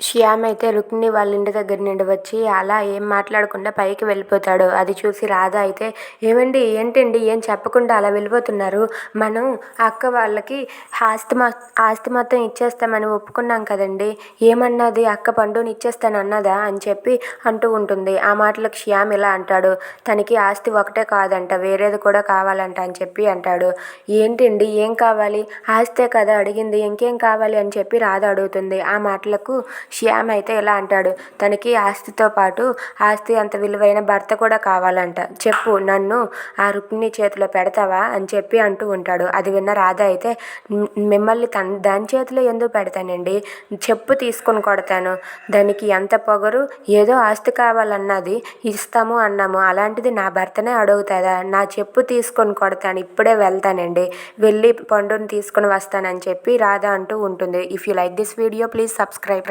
శ్యామ్ అయితే రుక్మిణి వాళ్ళ ఇంటి దగ్గర నుండి వచ్చి అలా ఏం మాట్లాడకుండా పైకి వెళ్ళిపోతాడు. అది చూసి రాధ అయితే ఏమండి ఏంటండి? ఏం చెప్పకుండా అలా వెళ్ళిపోతున్నారు? మనం అక్క వాళ్ళకి ఆస్తి ఆస్తి మొత్తం ఇచ్చేస్తామని ఒప్పుకున్నాం కదండి. ఏమన్నది? అక్క పండుని ఇచ్చేస్తాను అన్నదా? అని చెప్పి అంటూ ఉంటుంది. ఆ మాటలకు శ్యామ్ ఇలా అంటాడు. తనకి ఆస్తి ఒకటే కాదంట వేరేది కూడా కావాలంట అని చెప్పి అంటాడు. ఏంటండి? ఏం కావాలి? ఆస్తే కదా అడిగింది ఇంకేం కావాలి? అని చెప్పి రాధ అడుగుతుంది. ఆ మాటలకు శ్యామ్ అయితే ఇలా అంటాడు తనకి ఆస్తితో పాటు ఆస్తి అంత విలువైన భర్త కూడా కావాలంట. చెప్పు నన్ను ఆ రుక్మిణి చేతిలో పెడతావా? అని చెప్పి అంటూ ఉంటాడు. అది విన్న రాధ అయితే మిమ్మల్ని తన దాని చేతిలో ఎందుకు పెడతానండి? చెప్పు తీసుకొని కొడతాను. దానికి ఎంత పొగరు? ఏదో ఆస్తి కావాలన్నది ఇస్తాము అన్నాము. అలాంటిది నా భర్తనే అడుగుతుందా నా చెప్పు తీసుకొని కొడతాను ఇప్పుడే వెళ్తానండి. వెళ్ళి పండుని తీసుకొని వస్తానని చెప్పి రాధ అంటూ ఉంటుంది. If you like this video please subscribe